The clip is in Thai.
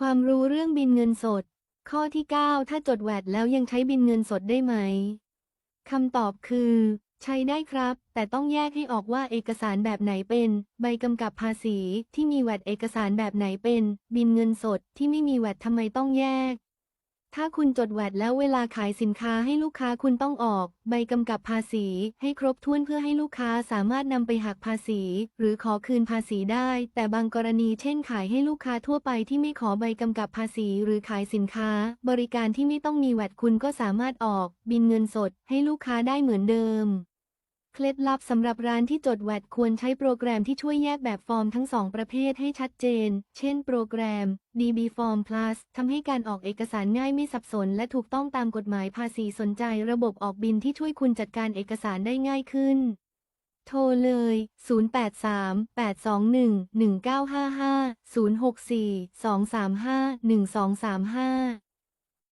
ความรู้เรื่องบินเงินสด ข้อที่ 9 ถ้าจดแวดแล้วยังใช้บินเงินสดได้ไหมคำตอบคือ ใช้ได้ครับ แต่ต้องแยกให้ออกว่าเอกสารแบบไหนเป็น ใบกำกับภาษีที่มีแวดเอกสารแบบไหนเป็น บินเงินสดที่ไม่มีแวดทำไมต้องแยก ถ้าคุณจดแวดแล้วเวลาขายสินค้าให้ลูกค้าคุณต้องออก ใบกำกับภาษี ให้ครบถ้วนเพื่อให้ลูกค้าสามารถนำไปหักภาษี หรือขอคืนภาษีได้ แต่บางกรณีเช่นขายให้ลูกค้าทั่วไปที่ไม่ขอใบกำกับภาษี หรือขายสินค้า บริการที่ไม่ต้องมีแวดคุณก็สามารถออก บินเงินสด ให้ลูกค้าได้เหมือนเดิม เคล็ดลับสำหรับร้านที่จดแวดควรใช้โปรแกรมที่ช่วยแยกแบบฟอร์มทั้งสองประเภทให้ชัดเจน เช่น โปรแกรม DB Form Plus ทำให้การออกเอกสารง่ายไม่สับสน และถูกต้องตามกฎหมายภาษีสนใจ ระบบออกบินที่ช่วยคุณจัดการเอกสารได้ง่ายขึ้น โทรเลย 083 821 1955 064 235 1235